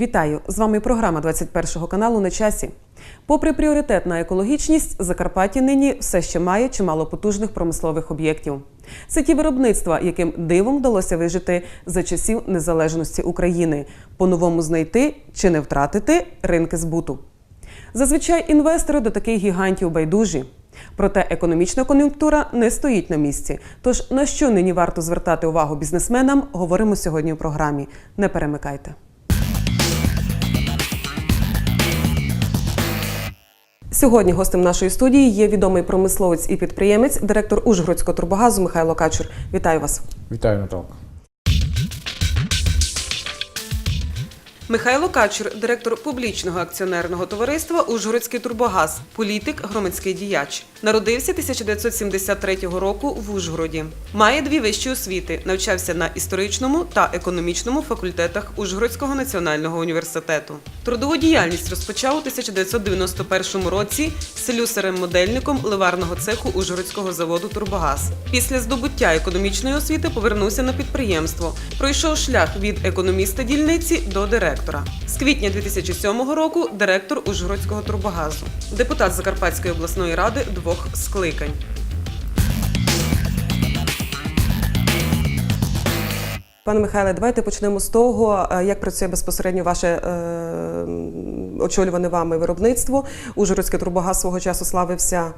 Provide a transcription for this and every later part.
Вітаю! З вами програма 21 каналу на часі. Попри пріоритет на екологічність, Закарпаття нині все ще має чимало потужних промислових об'єктів. Це ті виробництва, яким дивом вдалося вижити за часів незалежності України, по-новому знайти чи не втратити ринки збуту. Зазвичай інвестори до таких гігантів байдужі. Проте економічна кон'юнктура не стоїть на місці. Тож на що нині варто звертати увагу бізнесменам, говоримо сьогодні у програмі. Не перемикайте. Сьогодні гостем нашої студії є відомий промисловець і підприємець, директор Ужгородського турбогазу Михайло Качур. Вітаю вас. Вітаю, Наталка. Михайло Качур, директор публічного акціонерного товариства Ужгородський турбогаз, політик, громадський діяч. Народився 1973 року в Ужгороді. Має дві вищі освіти. Навчався на історичному та економічному факультетах Ужгородського національного університету. Трудову діяльність розпочав у 1991 році слюсарем-модельником ливарного цеху Ужгородського заводу Турбогаз. Після здобуття економічної освіти повернувся на підприємство. Пройшов шлях від економіста дільниці до директора. З квітня 2007 року директор Ужгородського турбогазу, депутат Закарпатської обласної ради двох скликань. Пане Михайле, давайте почнемо з того, е, як працює безпосередньо ваше е, очолюване вами виробництво. Ужгородський турбогаз свого часу славився.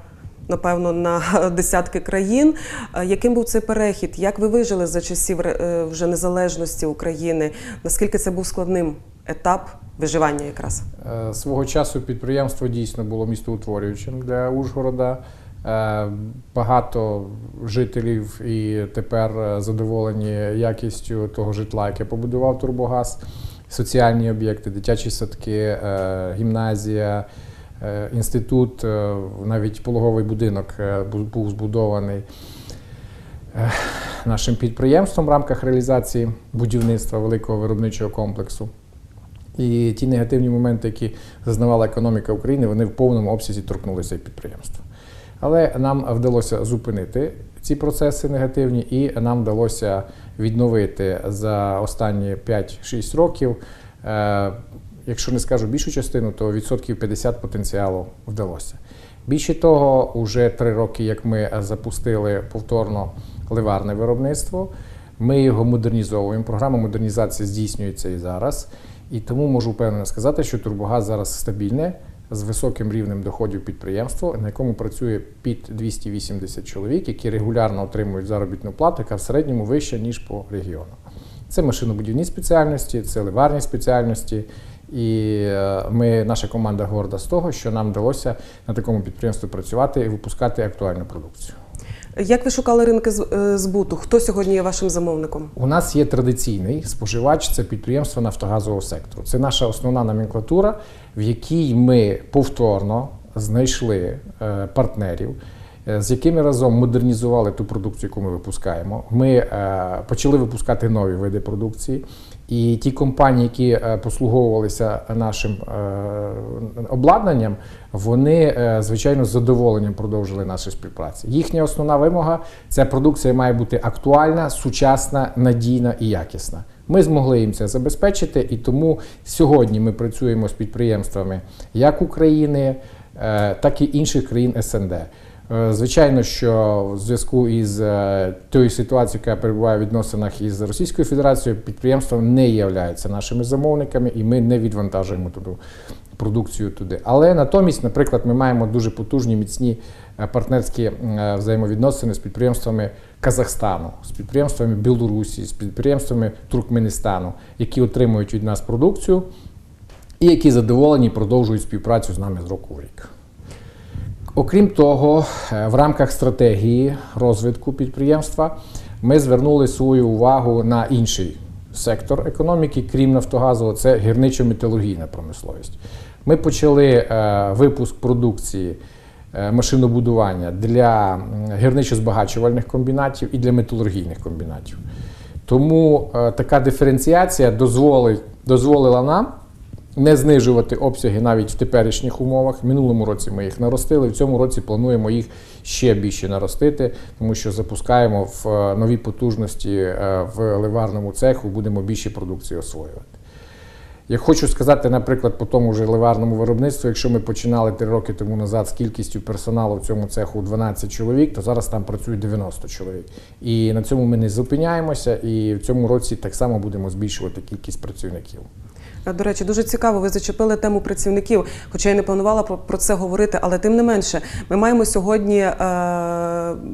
Напевно, на десятки країн. Е, Яким був цей перехід? Як ви вижили за часів е, вже незалежності України? Наскільки це був складним етап виживання якраз? Е, Свого часу підприємство дійсно було містоутворюючим для Ужгорода. Е, Багато жителів і тепер е, задоволені якістю того житла, яке побудував Турбогаз. Соціальні об'єкти, дитячі садки, гімназія, інститут, навіть пологовий будинок був збудований нашим підприємством в рамках реалізації будівництва великого виробничого комплексу. І ті негативні моменти, які зазнавала економіка України, вони в повному обсязі торкнулися підприємства. Але нам вдалося зупинити ці процеси негативні, і нам вдалося відновити за останні 5-6 років. е, Якщо не скажу більшу частину, то відсотків 50 потенціалу вдалося. Більше того, уже три роки, як ми запустили повторно ливарне виробництво, ми його модернізовуємо. Програма модернізації здійснюється і зараз. І тому можу впевнено сказати, що Турбогаз зараз стабільне з високим рівнем доходів підприємство, на якому працює під 280 чоловік, які регулярно отримують заробітну плату, яка в середньому вища ніж по регіону. Це машинобудівні спеціальності, це ливарні спеціальності. І е, ми, наша команда горда з того, що нам вдалося на такому підприємстві працювати і випускати актуальну продукцію. Як ви шукали ринки е, збуту? Хто сьогодні є вашим замовником? У нас є традиційний споживач, це підприємство нафтогазового сектору. Це наша основна номенклатура, в якій ми повторно знайшли е, партнерів, е, з якими разом модернізували ту продукцію, яку ми випускаємо. Ми почали випускати нові види продукції. І ті компанії, які е, послуговувалися нашим е, обладнанням, вони е, звичайно з задоволенням продовжили нашу співпрацю. Їхня основна вимога ця продукція має бути актуальна, сучасна, надійна і якісна. Ми змогли їм це забезпечити, і тому сьогодні ми працюємо з підприємствами як України, так і інших країн СНД. Е, Звичайно, що в зв'язку із е, тою ситуацією, яка перебуває в відносинах із Російською Федерацією, підприємства не являються нашими замовниками, і ми не відвантажуємо туди продукцію туди. Але натомість, наприклад, ми маємо дуже потужні міцні е, партнерські взаємовідносини з підприємствами Казахстану, з підприємствами Білорусі, з підприємствами Туркменістану, які отримують від нас продукцію і які задоволені продовжують співпрацю з нами з року в рік. Окрім того, е, в рамках стратегії розвитку підприємства ми звернули свою увагу на інший сектор економіки, крім Нафтогазу, це гірничо-металургійна промисловість. Ми почали е, випуск продукції е, машинобудування для гірничо-збагачувальних комбінатів і для металургійних комбінатів. Тому така диференціація дозволила нам не знижувати обсяги навіть в теперішніх умовах. В минулому році ми їх наростили. В цьому році плануємо їх ще більше наростити, тому що запускаємо в е, нові потужності е, в ливарному цеху, будемо більше продукції освоювати. Я хочу сказати, наприклад, по тому ж ливарному виробництву, якщо ми починали три роки тому назад з кількістю персоналу в цьому цеху 12 чоловік, то зараз там працює 90 чоловік. І на цьому ми не зупиняємося, і в цьому році так само будемо збільшувати кількість працівників. До речі, дуже цікаво, ви зачепили тему працівників, хоча я не планувала про, про це говорити, але тим не менше, ми маємо сьогодні, е,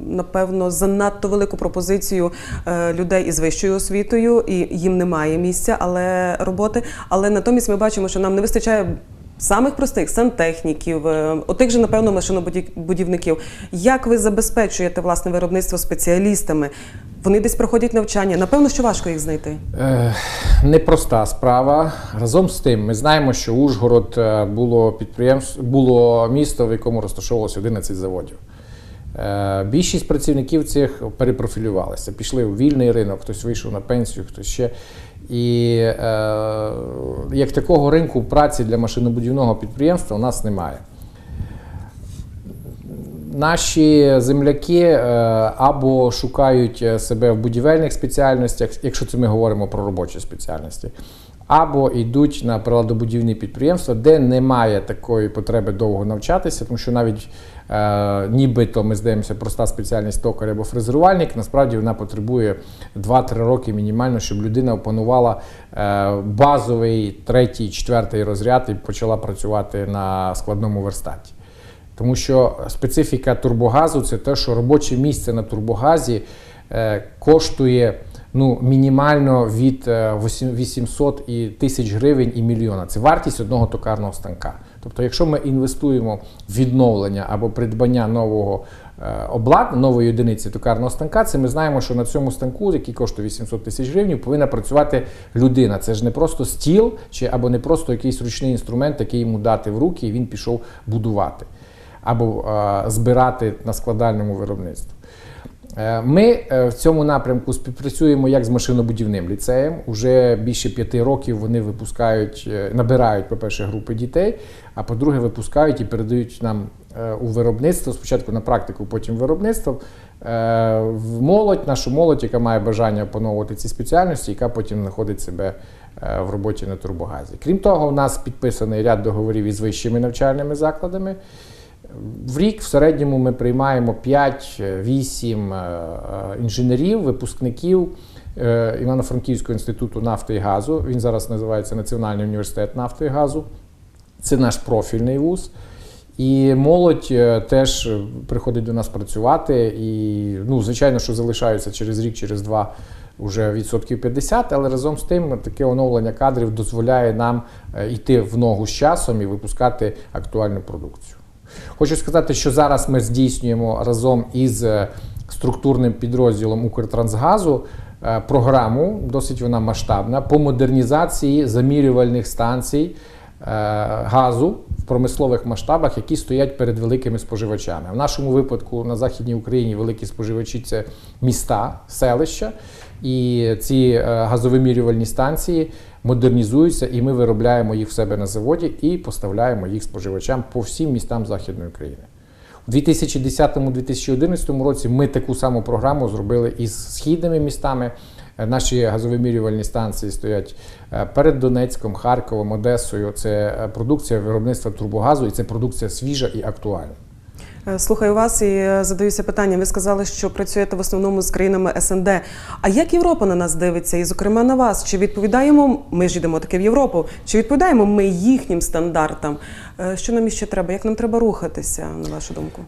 напевно, занадто велику пропозицію е, людей із вищою освітою, і їм немає місця, але роботи. Але натомість ми бачимо, що нам не вистачає. Самих простих сантехніків, е, отих же, напевно, машинобудівників. Як ви забезпечуєте власне виробництво спеціалістами? Вони десь проходять навчання. Напевно, що важко їх знайти. Е, Непроста справа. Разом з тим, ми знаємо, що Ужгород е, було підприємство, було місто, в якому розташовувалося 11 заводів. Більшість працівників цих перепрофілювалися, пішли у вільний ринок, хтось вийшов на пенсію, хтось ще. І е, як такого ринку праці для машинобудівного підприємства у нас немає. Наші земляки е, або шукають е, себе в будівельних спеціальностях, якщо це ми говоримо про робочі спеціальності, або йдуть на приладобудівні підприємства, де немає такої потреби довго навчатися, тому що навіть е, нібито ми здаємося проста спеціальність токар або фрезерувальник, насправді вона потребує 2-3 роки мінімально, щоб людина опанувала е, базовий третій, четвертий розряд і почала працювати на складному верстаті. Тому що специфіка турбогазу це те, що робоче місце на турбогазі е, коштує ну, мінімально від е, 8 800 і тисяч гривень і мільйона. Це вартість одного токарного станка. Тобто, якщо ми інвестуємо в відновлення або придбання нового е, обладнання, нової одиниці токарного станка, це ми знаємо, що на цьому станку, який коштує 800 тисяч гривень, повинна працювати людина. Це ж не просто стіл чи або не просто якийсь ручний інструмент, який йому дати в руки, і він пішов будувати або е, збирати на складальному виробництві. Е, Ми е, в цьому напрямку співпрацюємо як з машинобудівним ліцеєм. Уже більше п'яти років вони випускають, е, набирають, по-перше, групи дітей, а по-друге, випускають і передають нам у виробництво, спочатку на практику, потім виробництво. В молодь, нашу молодь, яка має бажання опановувати ці спеціальності, яка потім знаходить себе в роботі на турбогазі. Крім того, у нас підписаний ряд договорів із вищими навчальними закладами. В рік в середньому ми приймаємо 5-8 інженерів, випускників е, Івано-Франківського інституту нафти і газу. Він зараз називається Національний університет нафти і газу. Це наш профільний вуз. І молодь е, теж приходить до нас працювати. І, ну, звичайно, що залишаються через рік, через два вже відсотків 50, але разом з тим таке оновлення кадрів дозволяє нам е, йти в ногу з часом і випускати актуальну продукцію. Хочу сказати, що зараз ми здійснюємо разом із е, структурним підрозділом Укртрансгазу е, програму, досить вона масштабна, по модернізації замірювальних станцій е, газу в промислових масштабах, які стоять перед великими споживачами. В нашому випадку на Західній Україні великі споживачі це міста, селища, і ці газовимірювальні станції модернізуються, і ми виробляємо їх в себе на заводі і поставляємо їх споживачам по всім містам Західної України. У 2010-2011 році ми таку саму програму зробили із східними містами. Е, Наші газовимірювальні станції стоять е, перед Донецьком, Харковом, Одесою. Це е, продукція виробництва турбогазу, і це продукція свіжа і актуальна. Е, Слухаю вас і е, задаюся питанням. Ви сказали, що працюєте в основному з країнами СНД. А як Європа на нас дивиться, і зокрема на вас? Чи відповідаємо ми ж йдемо таки в Європу? Чи відповідаємо ми їхнім стандартам? Е, Що нам іще треба? Як нам треба рухатися, на вашу думку?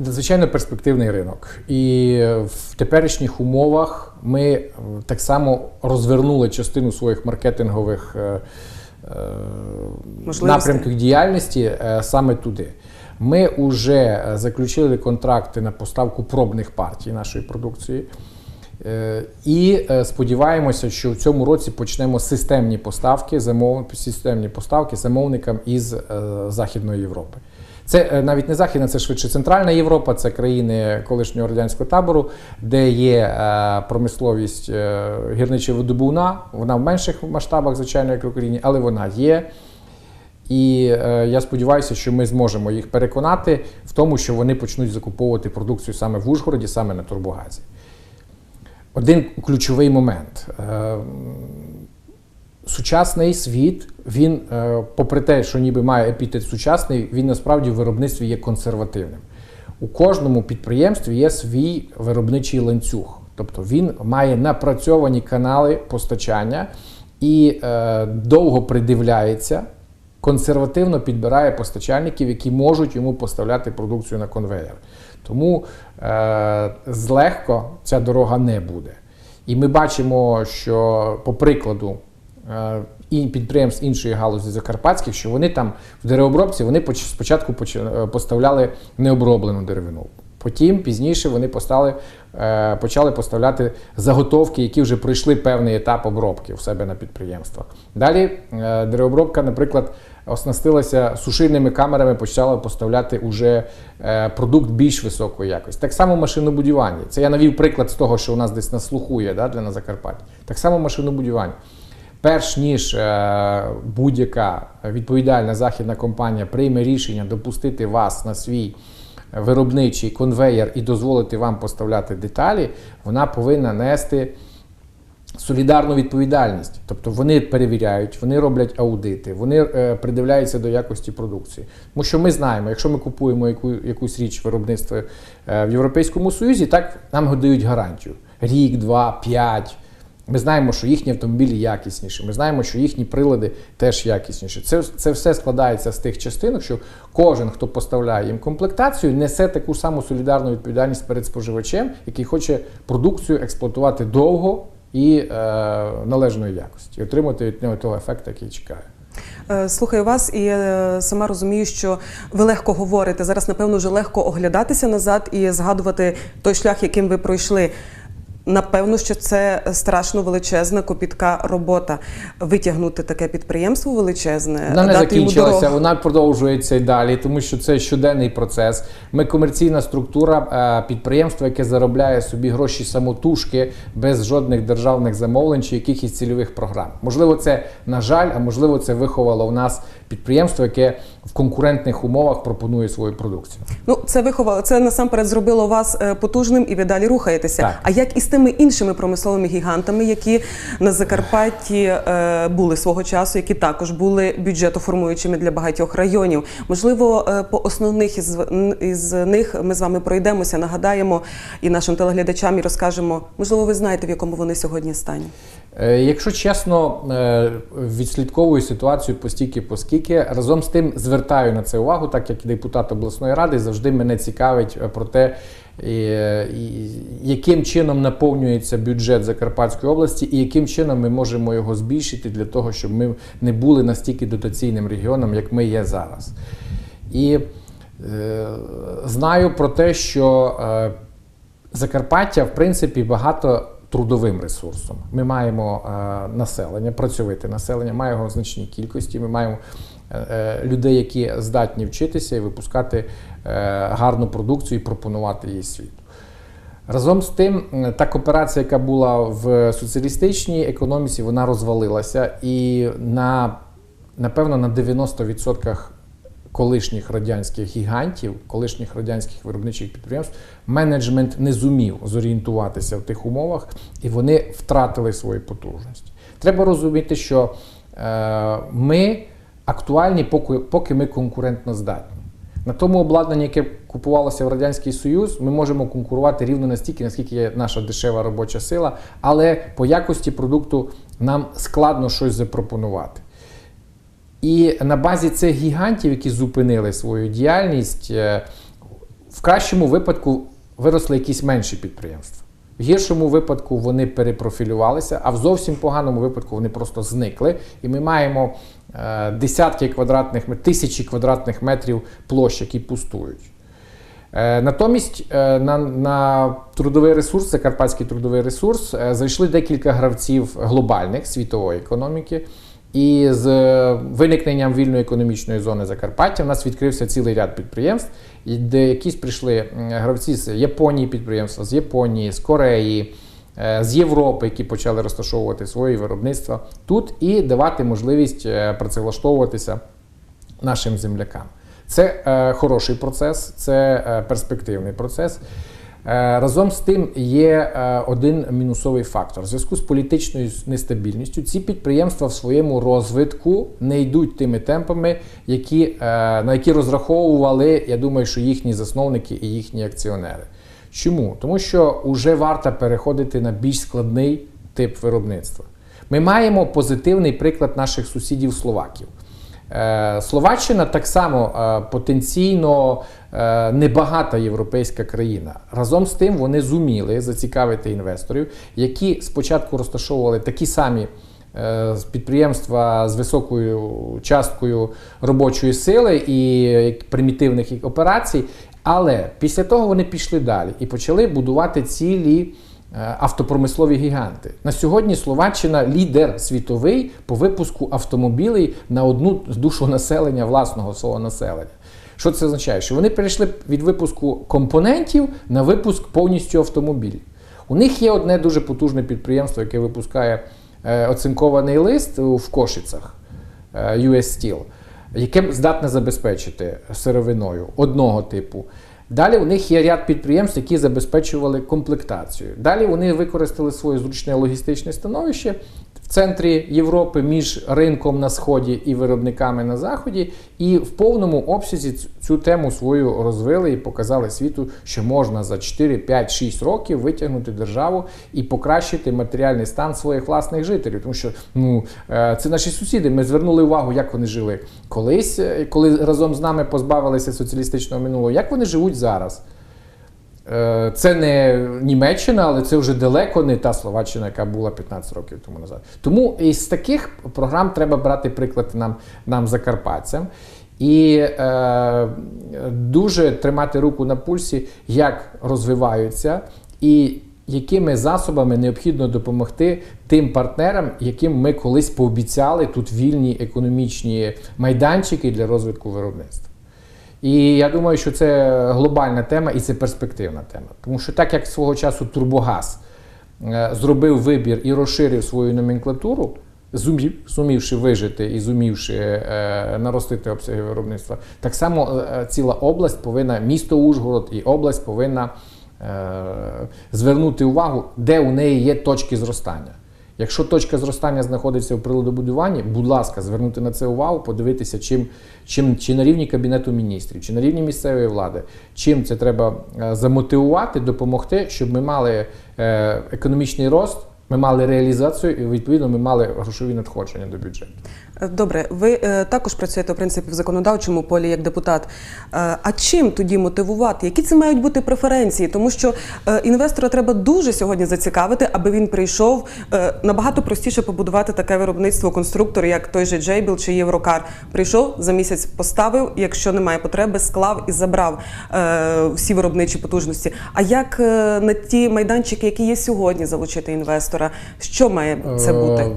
Звичайно, перспективний ринок. І в теперішніх умовах ми так само розвернули частину своїх маркетингових напрямків діяльності саме туди. Ми вже заключили контракти на поставку пробних партій нашої продукції. Е, І е, сподіваємося, що в цьому році почнемо системні поставки, замов... системні поставки замовникам із е, Західної Європи. Це е, навіть не Західна, це швидше Центральна Європа, це країни колишнього радянського табору, де є е, промисловість е, гірничо-видобувна. Вона в менших масштабах, звичайно, як в Україні, але вона є. І е, я сподіваюся, що ми зможемо їх переконати в тому, що вони почнуть закуповувати продукцію саме в Ужгороді, саме на Турбогазі. Один ключовий момент. Е, сучасний світ, він, е, попри те, що ніби має епітет сучасний, він насправді в виробництві є консервативним. У кожному підприємстві є свій виробничий ланцюг. Тобто він має напрацьовані канали постачання і е, довго придивляється, консервативно підбирає постачальників, які можуть йому поставляти продукцію на конвейер. Тому е, злегко ця дорога не буде. І ми бачимо, що по прикладу е, і підприємств іншої галузі закарпатських, що вони там в деревообробці вони поч- спочатку поч- е, поставляли необроблену деревину. Потім пізніше вони постали, е, почали поставляти заготовки, які вже пройшли певний етап обробки в себе на підприємствах. Далі деревообробка, наприклад, оснастилася сушильними камерами, почала поставляти уже е, продукт більш високої якості. Так само машинобудування. Це я навів приклад з того, що у нас десь на слуху да, для на Закарпатті. Так само машинобудування. Перш ніж е, будь-яка відповідальна західна компанія прийме рішення допустити вас на свій виробничий конвеєр і дозволити вам поставляти деталі, вона повинна нести солідарну відповідальність. Тобто вони перевіряють, вони роблять аудити, вони е, придивляються до якості продукції. Тому що ми знаємо, якщо ми купуємо яку, якусь річ виробництва е, в Європейському Союзі, так нам дають гарантію: рік, два, п'ять. Ми знаємо, що їхні автомобілі якісніші. Ми знаємо, що їхні прилади теж якісніші. Це, це все складається з тих частинок, що кожен, хто поставляє їм комплектацію, несе таку саму солідарну відповідальність перед споживачем, який хоче продукцію експлуатувати довго і е, належної якості, і отримати від нього того ефект, який чекає. Е, Слухаю вас і е, сама розумію, що ви легко говорите. Зараз, напевно, вже легко оглядатися назад і згадувати той шлях, яким ви пройшли. Напевно, що це страшно величезна копітка робота. Витягнути таке підприємство величезне, Вона не дати закінчилася, вона продовжується і далі, тому що це щоденний процес. Ми комерційна структура е, підприємства, яке заробляє собі гроші самотужки без жодних державних замовлень чи якихось цільових програм. Можливо, це на жаль, а можливо, це виховало в нас підприємство, яке в конкурентних умовах пропонує свою продукцію. Ну, це виховало, це насамперед зробило вас е, потужним і ви далі рухаєтеся. Так. А як із тими іншими промисловими гігантами, які на Закарпатті е, були свого часу, які також були бюджетоформуючими для багатьох районів? Можливо, е, по основних із, із них ми з вами пройдемося, нагадаємо і нашим телеглядачам і розкажемо. Можливо, ви знаєте, в якому вони сьогодні стані. Е, Якщо чесно, е, відслідковую ситуацію постільки поскільки разом з тим звертаю на це увагу, так як депутат обласної ради завжди мене цікавить е, про те, яким чином наповнюється бюджет Закарпатської області, і яким чином ми можемо його збільшити для того, щоб ми не були настільки дотаційним регіоном, як ми є зараз. І знаю про те, що Закарпаття, в принципі, багато трудовим ресурсом. Ми маємо е, населення, працьовите населення, маємо значній кількості. Ми маємо е, е, людей, які здатні вчитися і випускати гарну продукцію і пропонувати її світу. Разом з тим, та кооперація, яка була в соціалістичній економіці, вона розвалилася. І на, напевно, на 90% колишніх радянських гігантів, колишніх радянських виробничих підприємств, менеджмент не зумів зорієнтуватися в тих умовах, і вони втратили свої потужності. Треба розуміти, що е, ми актуальні, поки, поки ми конкурентно здатні. На тому обладнанні, яке купувалося в Радянський Союз, ми можемо конкурувати рівно настільки, наскільки є наша дешева робоча сила, але по якості продукту нам складно щось запропонувати. І на базі цих гігантів, які зупинили свою діяльність, е, в кращому випадку виросли якісь менші підприємства. В гіршому випадку вони перепрофілювалися, а в зовсім поганому випадку вони просто зникли. І ми маємо е, десятки квадратних тисячі квадратних метрів площ, які пустують. Е, Натомість на, на трудовий ресурс, закарпатський трудовий ресурс, зайшли декілька гравців глобальних світової економіки. І з е, виникненням вільної економічної зони Закарпаття в нас відкрився цілий ряд підприємств, де якісь прийшли гравці з Японії, підприємства з Японії, з Кореї, е, з Європи, які почали розташовувати свої виробництва тут і давати можливість е, працевлаштовуватися нашим землякам. Це хороший процес, це перспективний процес. Е, Разом з тим є е, один мінусовий фактор. В зв'язку з політичною нестабільністю ці підприємства в своєму розвитку не йдуть тими темпами, які, е, на які розраховували, я думаю, що їхні засновники і їхні акціонери. Чому? Тому що вже варто переходити на більш складний тип виробництва. Ми маємо позитивний приклад наших сусідів словаків. Словаччина так само потенційно небагата європейська країна. Разом з тим вони зуміли зацікавити інвесторів, які спочатку розташовували такі самі е, підприємства з високою часткою робочої сили і примітивних операцій. Але після того вони пішли далі і почали будувати цілі е, автопромислові гіганти. На сьогодні Словаччина лідер світовий по випуску автомобілей на одну душу населення власного свого населення. Що це означає? Що вони перейшли від випуску компонентів на випуск повністю автомобілів. У них є одне дуже потужне підприємство, яке випускає е, оцинкований лист в Кошицях е, US Steel, яке здатне забезпечити сировиною одного типу. Далі у них є ряд підприємств, які забезпечували комплектацію. Далі вони використали своє зручне логістичне становище центрі Європи між ринком на сході і виробниками на заході, і в повному обсязі цю тему свою розвили і показали світу, що можна за 4, 5, 6 років витягнути державу і покращити матеріальний стан своїх власних жителів. Тому що ну е, це наші сусіди. Ми звернули увагу, як вони жили колись, е, коли разом з нами позбавилися соціалістичного минулого. Як вони живуть зараз? Е, Це не Німеччина, але це вже далеко не та Словаччина, яка була 15 років тому назад. Тому із таких програм треба брати приклад нам, нам закарпатцям. І е, дуже тримати руку на пульсі, як розвиваються, і якими засобами необхідно допомогти тим партнерам, яким ми колись пообіцяли тут вільні економічні майданчики для розвитку виробництва. І я думаю, що це глобальна тема і це перспективна тема. Тому що так як свого часу Турбогаз е, зробив вибір і розширив свою номенклатуру, зумів, зумівши вижити і зумівши е, наростити обсяги виробництва, так само е, ціла область повинна, місто Ужгород і область повинна е, звернути увагу, де у неї є точки зростання. Якщо точка зростання знаходиться в приладобудуванні, будь ласка, звернути на це увагу, подивитися, чим, чим чи на рівні кабінету міністрів, чи на рівні місцевої влади, чим це треба е, замотивувати, допомогти, щоб ми мали е, економічний рост, ми мали реалізацію і відповідно ми мали грошові надходження до бюджету. Добре, ви е, також працюєте в принципі в законодавчому полі як депутат. Е, а чим тоді мотивувати? Які це мають бути преференції? Тому що е, інвестора треба дуже сьогодні зацікавити, аби він прийшов набагато простіше побудувати таке виробництво конструктор, як той же Джейбіл чи Єврокар. Прийшов за місяць, поставив. Якщо немає потреби, склав і забрав всі виробничі потужності. А як на ті майданчики, які є сьогодні, залучити інвестора? Що має це бути?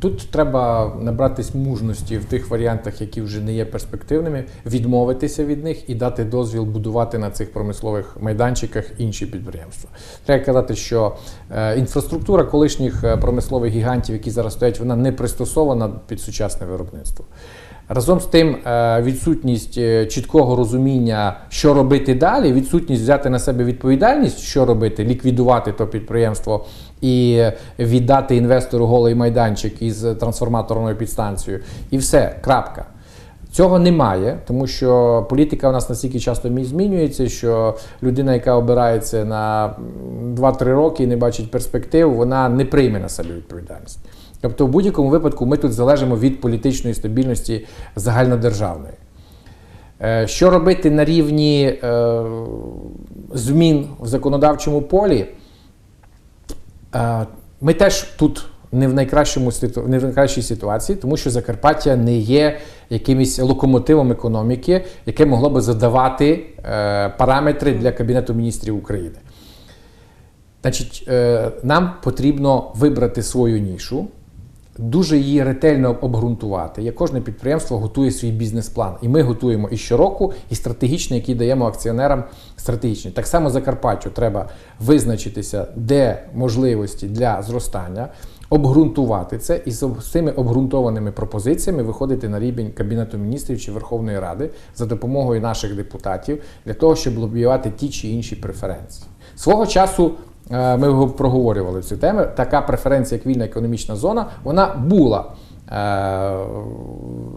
Тут треба набратись мужності в тих варіантах, які вже не є перспективними, відмовитися від них і дати дозвіл будувати на цих промислових майданчиках інші підприємства. Треба казати, що е, інфраструктура колишніх е, промислових гігантів, які зараз стоять, вона не пристосована під сучасне виробництво. Разом з тим, е, відсутність е, чіткого розуміння, що робити далі, відсутність взяти на себе відповідальність, що робити, ліквідувати то підприємство і віддати інвестору голий майданчик із трансформаторною підстанцією. І все, крапка. Цього немає, тому що політика у нас настільки часто змінюється, що людина, яка обирається на 2-3 роки і не бачить перспектив, вона не прийме на себе відповідальність. Тобто, в будь-якому випадку ми тут залежимо від політичної стабільності загальнодержавної. Е, Що робити на рівні е, змін в законодавчому полі? Е, Ми теж тут не в найкращому не в найкращій ситуації, тому що Закарпаття не є якимось локомотивом економіки, яке могло би задавати параметри для Кабінету міністрів України. Значить, нам потрібно вибрати свою нішу, дуже її ретельно обґрунтувати. Як кожне підприємство готує свій бізнес-план. І ми готуємо і щороку, і стратегічний, який даємо акціонерам стратегічний. Так само Закарпаттю треба визначитися, де можливості для зростання. обґрунтувати це і з цими обґрунтованими пропозиціями виходити на рівень Кабінету міністрів чи Верховної Ради за допомогою наших депутатів для того, щоб лобіювати ті чи інші преференції. Свого часу ми проговорювали цю тему. Така преференція, як вільна економічна зона, вона була е,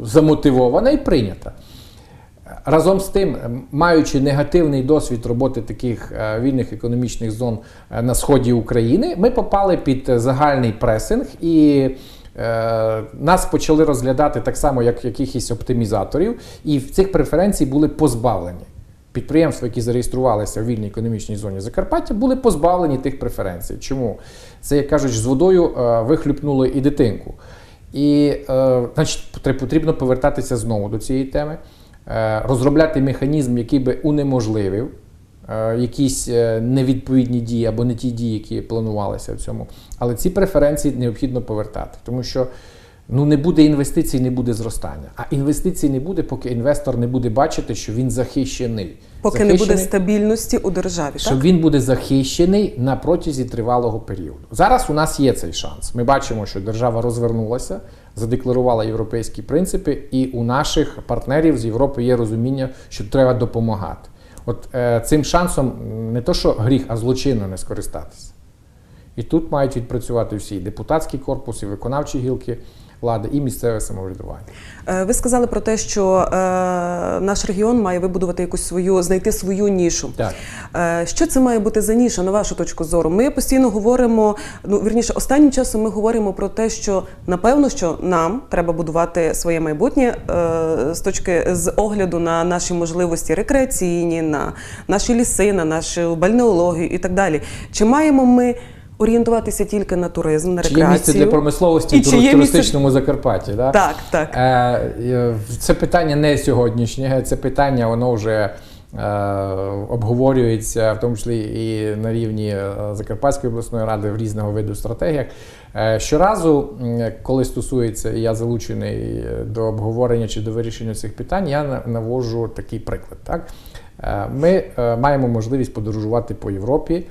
замотивована і прийнята. Разом з тим, маючи негативний досвід роботи таких е, вільних економічних зон е, на сході України, ми попали під загальний пресинг і е, нас почали розглядати так само, як якихось оптимізаторів, і в цих преференцій були позбавлені. Підприємства, які зареєструвалися в вільній економічній зоні Закарпаття, були позбавлені тих преференцій. Чому? Це, як кажуть, з водою е, вихлюпнули і дитинку. І, е, значить, потрібно повертатися знову до цієї теми, е, розробляти механізм, який би унеможливив якісь невідповідні дії або не ті дії, які планувалися в цьому. Але ці преференції необхідно повертати, тому що ну, не буде інвестицій, не буде зростання. А інвестицій не буде, поки інвестор не буде бачити, що він захищений. Поки не буде стабільності у державі, що так? він буде захищений на протязі тривалого періоду. Зараз у нас є цей шанс. Ми бачимо, що держава розвернулася, задекларувала європейські принципи, і у наших партнерів з Європи є розуміння, що треба допомагати. От е, цим шансом не то, що гріх, а злочинно не скористатися. І тут мають відпрацювати всі і депутатський корпус, і виконавчі гілки влади, і місцеве самоврядування. Е, Ви сказали про те, що е, наш регіон має вибудувати якусь свою, знайти свою нішу. Так. Е, Що це має бути за ніша, на вашу точку зору? Ми постійно говоримо, ну вірніше, останнім часом ми говоримо про те, що напевно, що нам треба будувати своє майбутнє з точки з огляду на наші можливості рекреаційні, на наші ліси, на нашу бальнеологію і так далі. Чи маємо ми орієнтуватися тільки на туризм, на Чи є місце для промисловості І в чи є місце- туристичному Закарпатті? Да? Так, так. Е, е, Це питання не сьогоднішнє, це питання воно вже е, обговорюється, в тому числі і на рівні е, Закарпатської обласної ради в різного виду стратегіях. Щоразу, коли стосується, і я залучений до обговорення чи до вирішення цих питань, я на- навожу такий приклад. Так? Ми маємо можливість подорожувати по Європі.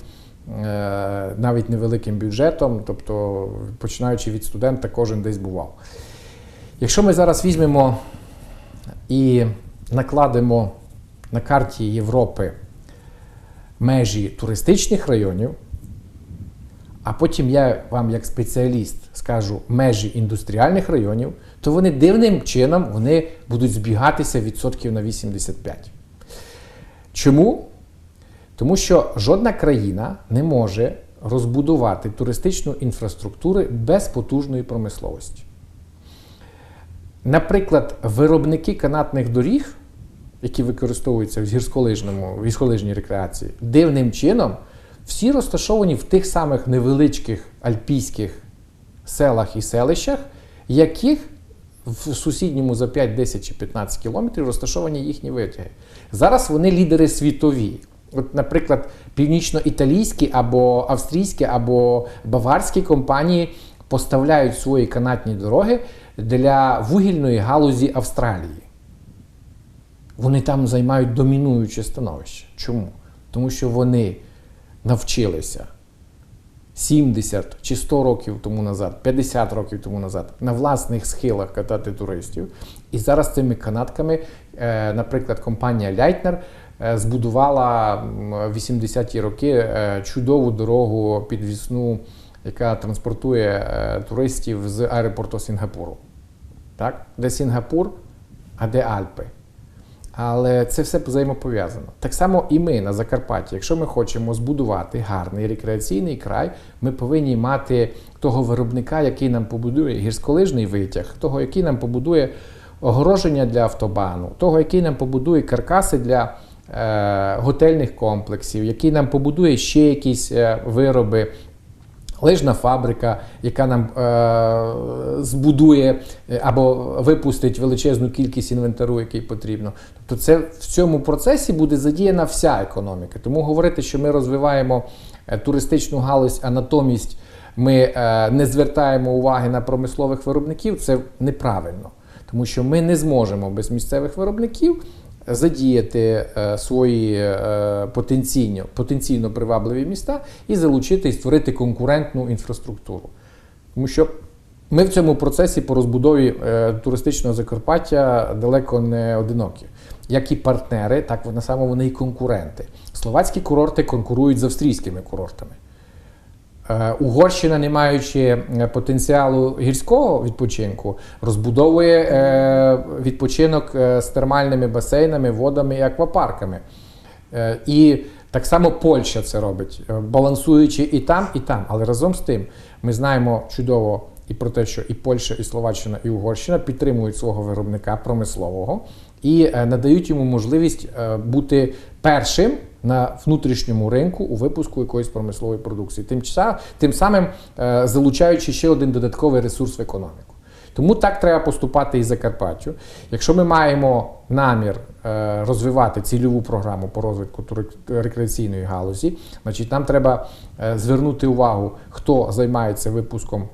Е, Навіть невеликим бюджетом, тобто починаючи від студента, кожен десь бував. Якщо ми зараз візьмемо і накладемо на карті Європи межі туристичних районів, а потім я вам, як спеціаліст, скажу межі індустріальних районів, то вони дивним чином вони будуть збігатися відсотків на 85. Чому? Тому що жодна країна не може розбудувати туристичну інфраструктуру без потужної промисловості. Наприклад, виробники канатних доріг, які використовуються в гірськолижному, в гірськолижній рекреації, дивним чином всі розташовані в тих самих невеличких альпійських селах і селищах, яких в сусідньому за 5, 10 чи 15 кілометрів розташовані їхні витяги. Зараз вони лідери світові. От, наприклад, північно-італійські або австрійські або баварські компанії поставляють свої канатні дороги для вугільної галузі Австралії. Вони там займають домінуюче становище. Чому? Тому що вони навчилися 70 чи 100 років тому назад, 50 років тому назад на власних схилах катати туристів. І зараз цими канатками, е, наприклад, компанія е, збудувала в 80-ті роки е, чудову дорогу підвісну, яка транспортує е, туристів з аеропорту Сінгапуру. Так? Де Сінгапур, а де Альпи. Але це все взаємопов'язано. Так само і ми на Закарпатті, якщо ми хочемо збудувати гарний рекреаційний край, ми повинні мати того виробника, який нам побудує гірськолижний витяг, того, який нам побудує огороження для автобану, того, який нам побудує каркаси для е, готельних комплексів, який нам побудує ще якісь е, вироби лижна фабрика, яка нам е, збудує е, або випустить величезну кількість інвентару, який потрібно. Тобто, це в цьому процесі буде задіяна вся економіка. Тому говорити, що ми розвиваємо е, туристичну галузь, а натомість ми е, не звертаємо уваги на промислових виробників, це неправильно. Тому що ми не зможемо без місцевих виробників задіяти е, свої е, потенційно, потенційно привабливі міста і залучити і створити конкурентну інфраструктуру. Тому що ми в цьому процесі по розбудові е, туристичного Закарпаття далеко не одинокі. Як і партнери, так само вони і конкуренти. Словацькі курорти конкурують з австрійськими курортами. Е, Угорщина, не маючи е, потенціалу гірського відпочинку, розбудовує е, відпочинок з термальними басейнами, водами і аквапарками. І так само Польща це робить, балансуючи і там, і там. Але разом з тим ми знаємо чудово і про те, що і Польща, і Словаччина, і Угорщина підтримують свого виробника промислового і надають йому можливість бути першим на внутрішньому ринку у випуску якоїсь промислової продукції, тим, тим самим е, залучаючи ще один додатковий ресурс в економіку. Тому так треба поступати і Закарпаттю. Якщо ми маємо намір е, розвивати цільову програму по розвитку рекреаційної галузі, значить нам треба е, звернути увагу, хто займається випуском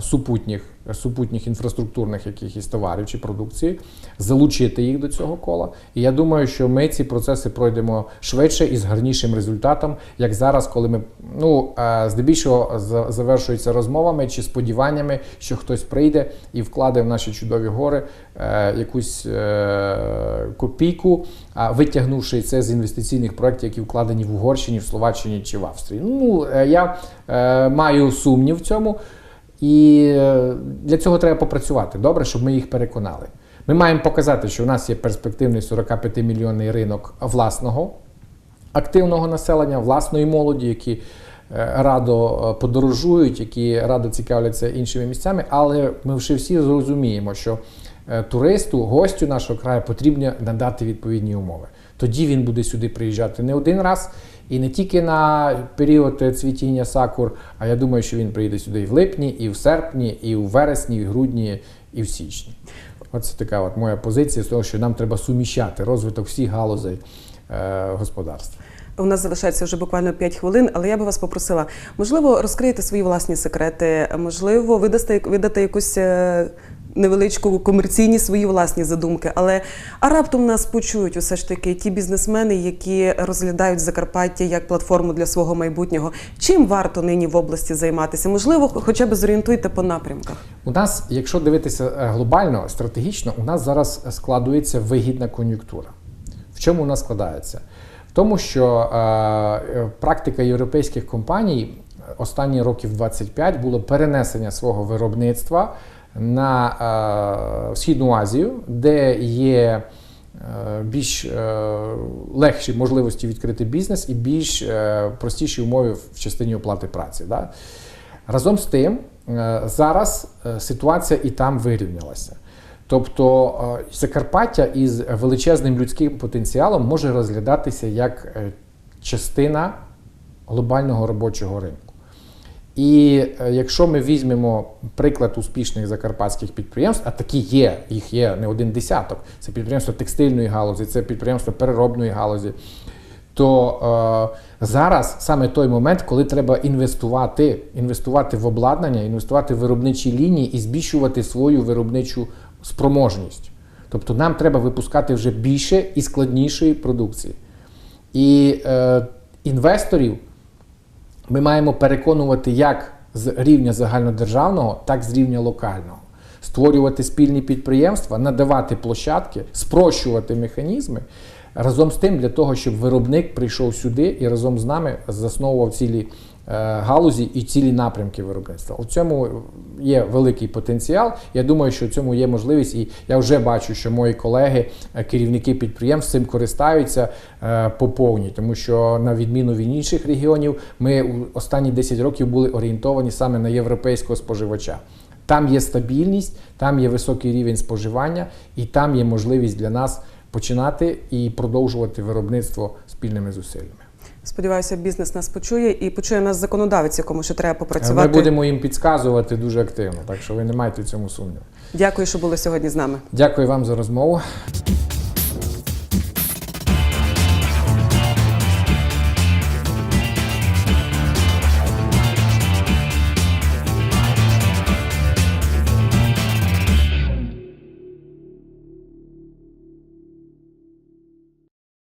супутніх, супутніх інфраструктурних якихось товарів чи продукції, залучити їх до цього кола. І я думаю, що ми ці процеси пройдемо швидше і з гарнішим результатом, як зараз, коли ми ну е, здебільшого за- завершуються розмовами чи сподіваннями, що хтось прийде і вкладе в наші чудові гори е, якусь е, копійку, а витягнувши це з інвестиційних проєктів, які вкладені в Угорщині, в Словаччині чи в Австрії. Ну е, я е, маю сумнів в цьому. І е, для цього треба попрацювати добре, щоб ми їх переконали. Ми маємо показати, що у нас є перспективний 45-мільйонний ринок власного активного населення, власної молоді, які е, радо е, подорожують, які радо цікавляться іншими місцями. Але ми вже всі зрозуміємо, що туристу, гостю нашого краю потрібно надати відповідні умови. Тоді він буде сюди приїжджати не один раз. І не тільки на період е, цвітіння сакур, а я думаю, що він приїде сюди і в липні, і в серпні, і в вересні, і в грудні, і в січні. Оце така от моя позиція з того, що нам треба суміщати розвиток всіх галузей е, господарства. У нас залишається вже буквально 5 хвилин, але я би вас попросила, можливо, розкриєте свої власні секрети, можливо, видасте видати якусь е, невеличку комерційні свої власні задумки. Але а раптом нас почують усе ж таки ті бізнесмени, які розглядають Закарпаття як платформу для свого майбутнього. Чим варто нині в області займатися? Можливо, хоча б зорієнтуйте по напрямках. У нас, якщо дивитися е, глобально, стратегічно, у нас зараз складується вигідна кон'юнктура. В чому вона складається? В тому, що е, е, практика європейських компаній е, останні років 25 було перенесення свого виробництва на е, Східну Азію, де є е, більш е, легші можливості відкрити бізнес і більш простіші умови в частині оплати праці. Разом з тим, зараз ситуація і там вирівнялася. Тобто Закарпаття із величезним людським потенціалом може розглядатися як частина глобального робочого ринку. І е, якщо ми візьмемо приклад успішних закарпатських підприємств, а такі є, їх є не один десяток, це підприємство текстильної галузі, це підприємство переробної галузі, то е, зараз саме той момент, коли треба інвестувати, інвестувати в обладнання, інвестувати в виробничі лінії і збільшувати свою виробничу спроможність. Тобто нам треба випускати вже більше і складнішої продукції. І е, інвесторів ми маємо переконувати як з рівня загальнодержавного, так і з рівня локального. Створювати спільні підприємства, надавати площадки, спрощувати механізми разом з тим, для того, щоб виробник прийшов сюди і разом з нами засновував цілі галузі і цілі напрямки виробництва. У цьому є великий потенціал. Я думаю, що в цьому є можливість, і я вже бачу, що мої колеги, е, керівники підприємств цим користаються е, по повній, тому що на відміну від інших регіонів, ми останні 10 років були орієнтовані саме на європейського споживача. Там є стабільність, там є високий рівень споживання, і там є можливість для нас починати і продовжувати виробництво спільними зусиллями. Сподіваюся, бізнес нас почує і почує нас законодавець, якому ще треба попрацювати. Ми будемо їм підказувати дуже активно, так що ви не маєте в цьому сумніву. Дякую, що були сьогодні з нами. Дякую вам за розмову.